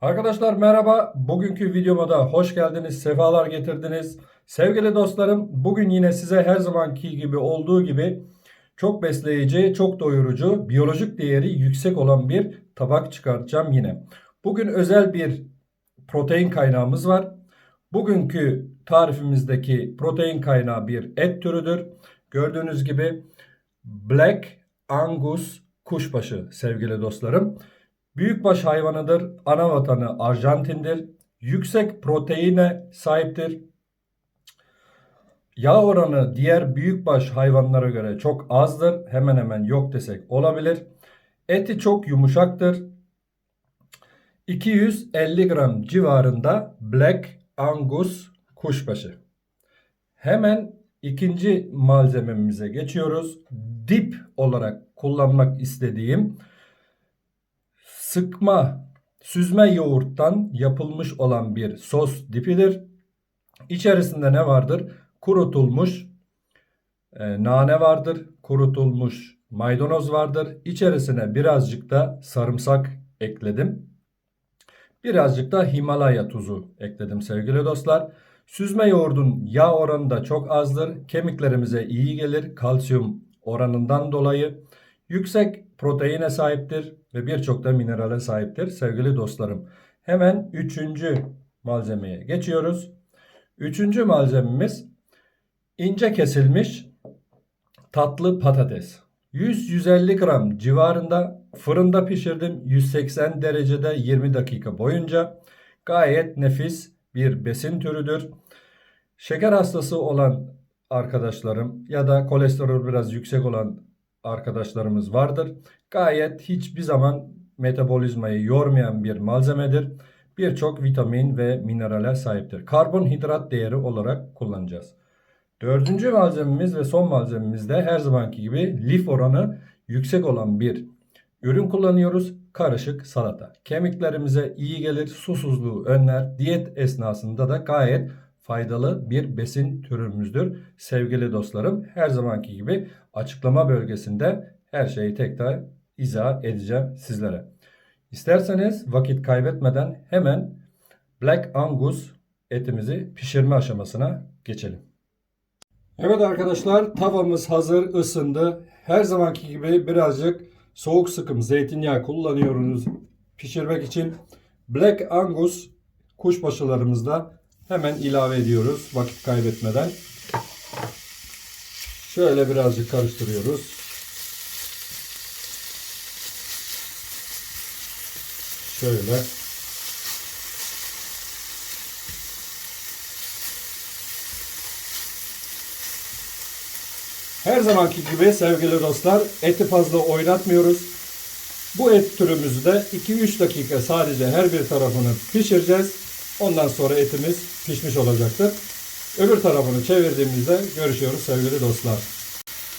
Arkadaşlar merhaba. Bugünkü videoma da hoş geldiniz, sefalar getirdiniz. Sevgili dostlarım, bugün yine size her zamanki gibi olduğu gibi çok besleyici, çok doyurucu, biyolojik değeri yüksek olan bir tabak çıkartacağım yine. Bugün özel bir protein kaynağımız var. Bugünkü tarifimizdeki protein kaynağı bir et türüdür. Gördüğünüz gibi Black Angus kuşbaşı sevgili dostlarım. Büyükbaş hayvanıdır. Ana vatanı Arjantin'dir. Yüksek proteine sahiptir. Yağ oranı diğer büyükbaş hayvanlara göre çok azdır. Hemen hemen yok desek olabilir. Eti çok yumuşaktır. 250 gram civarında Black Angus kuşbaşı. Hemen ikinci malzememize geçiyoruz. Dip olarak kullanmak istediğim sıkma süzme yoğurttan yapılmış olan bir sos dipidir. İçerisinde ne vardır? Kurutulmuş e, nane vardır, kurutulmuş maydanoz vardır. İçerisine birazcık da sarımsak ekledim. Birazcık da Himalaya tuzu ekledim sevgili dostlar. Süzme yoğurdun yağ oranı da çok azdır. Kemiklerimize iyi gelir kalsiyum oranından dolayı. Yüksek proteine sahiptir ve birçok da minerale sahiptir sevgili dostlarım. Hemen üçüncü malzemeye geçiyoruz. Üçüncü malzememiz ince kesilmiş tatlı patates. 100-150 gram civarında fırında pişirdim 180 derecede 20 dakika boyunca. Gayet nefis bir besin türüdür. Şeker hastası olan arkadaşlarım ya da kolesterol biraz yüksek olan arkadaşlarımız vardır. Gayet hiçbir zaman metabolizmayı yormayan bir malzemedir. Birçok vitamin ve minerale sahiptir. Karbonhidrat değeri olarak kullanacağız. Dördüncü malzememiz ve son malzememizde her zamanki gibi lif oranı yüksek olan bir ürün kullanıyoruz. Karışık salata. Kemiklerimize iyi gelir, susuzluğu önler. Diyet esnasında da gayet faydalı bir besin türümüzdür. Sevgili dostlarım her zamanki gibi açıklama bölgesinde her şeyi tekrar izah edeceğim sizlere. İsterseniz vakit kaybetmeden hemen Black Angus etimizi pişirme aşamasına geçelim. Evet arkadaşlar tavamız hazır ısındı. Her zamanki gibi birazcık soğuk sıkım zeytinyağı kullanıyoruz pişirmek için. Black Angus kuşbaşılarımızda hemen ilave ediyoruz vakit kaybetmeden. Şöyle birazcık karıştırıyoruz. Şöyle. Her zamanki gibi sevgili dostlar eti fazla oynatmıyoruz. Bu et türümüzü de 2-3 dakika sadece her bir tarafını pişireceğiz. Ondan sonra etimiz pişmiş olacaktır. Öbür tarafını çevirdiğimizde görüşüyoruz sevgili dostlar.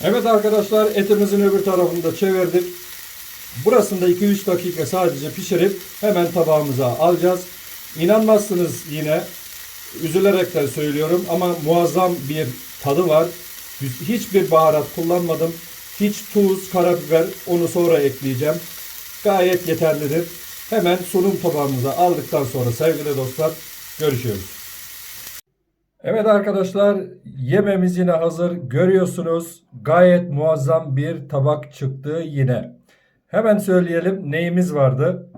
Evet arkadaşlar etimizin öbür tarafını da çevirdik. Burasında 2-3 dakika sadece pişirip hemen tabağımıza alacağız. İnanmazsınız yine üzülerekten söylüyorum ama muazzam bir tadı var. Hiçbir baharat kullanmadım. Hiç tuz, karabiber onu sonra ekleyeceğim. Gayet yeterlidir. Hemen sunum tabağımıza aldıktan sonra sevgili dostlar görüşüyoruz. Evet arkadaşlar yememiz yine hazır. Görüyorsunuz gayet muazzam bir tabak çıktı yine. Hemen söyleyelim neyimiz vardı.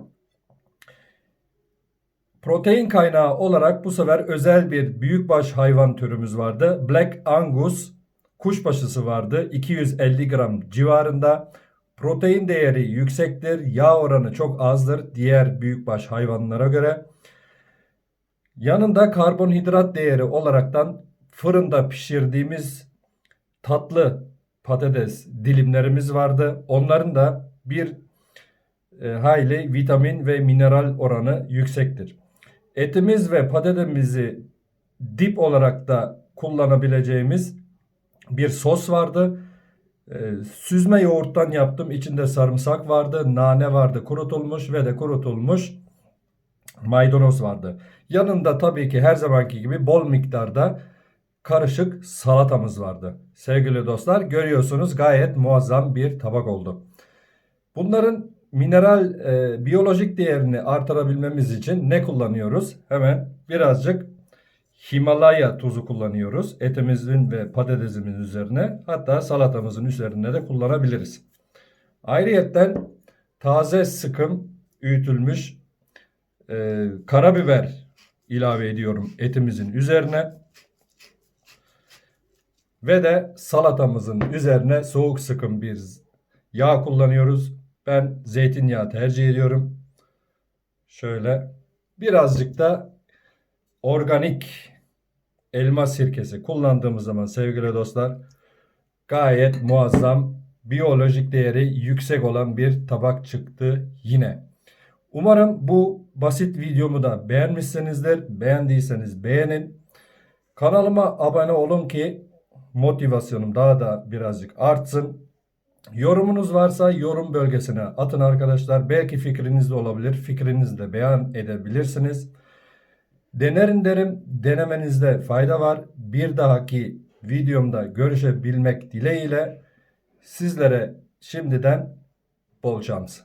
Protein kaynağı olarak bu sefer özel bir büyükbaş hayvan türümüz vardı. Black Angus kuşbaşısı vardı. 250 gram civarında. Protein değeri yüksektir. Yağ oranı çok azdır diğer büyükbaş hayvanlara göre. Yanında karbonhidrat değeri olaraktan fırında pişirdiğimiz tatlı patates dilimlerimiz vardı. Onların da bir e, hayli vitamin ve mineral oranı yüksektir. Etimiz ve patatesimizi dip olarak da kullanabileceğimiz bir sos vardı. E, süzme yoğurttan yaptım. İçinde sarımsak vardı, nane vardı, kurutulmuş ve de kurutulmuş maydanoz vardı. Yanında tabii ki her zamanki gibi bol miktarda karışık salatamız vardı. Sevgili dostlar görüyorsunuz gayet muazzam bir tabak oldu. Bunların mineral e, biyolojik değerini artırabilmemiz için ne kullanıyoruz? Hemen birazcık Himalaya tuzu kullanıyoruz. Etimizin ve patatesimizin üzerine hatta salatamızın üzerine de kullanabiliriz. Ayrıyetten taze sıkım öğütülmüş e, karabiber ilave ediyorum etimizin üzerine. Ve de salatamızın üzerine soğuk sıkım bir yağ kullanıyoruz. Ben zeytinyağı tercih ediyorum. Şöyle birazcık da organik elma sirkesi kullandığımız zaman sevgili dostlar gayet muazzam biyolojik değeri yüksek olan bir tabak çıktı yine. Umarım bu basit videomu da beğenmişsinizdir. Beğendiyseniz beğenin. Kanalıma abone olun ki motivasyonum daha da birazcık artsın. Yorumunuz varsa yorum bölgesine atın arkadaşlar. Belki fikriniz de olabilir. Fikrinizi de beyan edebilirsiniz. Denerin derim. Denemenizde fayda var. Bir dahaki videomda görüşebilmek dileğiyle sizlere şimdiden bol şans.